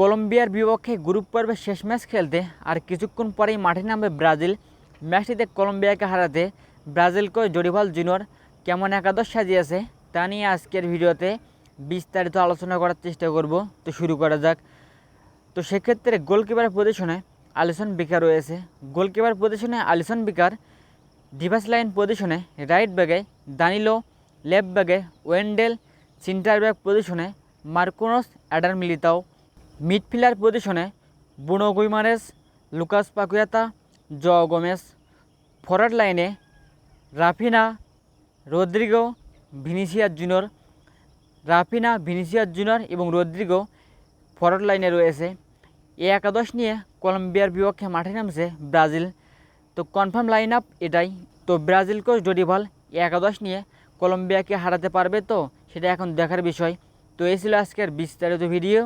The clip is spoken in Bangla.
কলম্বিয়ার বিপক্ষে গ্রুপ পর্বের শেষ ম্যাচ খেলতে আর কিছুক্ষণ পরেই মাঠে নামবে ব্রাজিল। ম্যাচটিতে কলম্বিয়াকে হারাতে ব্রাজিল কোচ জরিভাল জুনিয়র কেমন একাদশ সাজিয়েছে তা নিয়ে আজকের ভিডিওতে বিস্তারিত আলোচনা করার চেষ্টা করব। তো শুরু করা যাক। তো সেক্ষেত্রে গোলকিপার পজিশনে আলিসন বিকার রয়েছে। গোলকিপার পজিশনে আলিসন বিকার ডিভাস লাইন পজিশনে রাইট ব্যাগে দানিলো, লেফট ব্যাগে ওয়েন্ডেল, সেন্টার ব্যাগ পজিশনে মার্কোনস, অ্যাডার মিলিতাও। মিডফিল্ডার পজিশনে বুনো গুইমারেস লুকাস পাকুয়াতা, জ গোমেস ফরওয়ার্ড লাইনে Raphinha Rodrygo Vinicius Junior. Raphinha, Vinicius Junior এবং রদ্রিগো ফরওয়ার্ড লাইনে রয়েছে। এ একাদশ নিয়ে কলম্বিয়ার বিপক্ষে মাঠে নামছে ব্রাজিল। তো কনফার্ম লাইন আপ এটাই। তো ব্রাজিল কোচ এই একাদশ নিয়ে কলম্বিয়াকে হারাতে পারবে তো? সেটা এখন দেখার বিষয়। তো এই ছিল আজকের বিস্তারিত ভিডিও।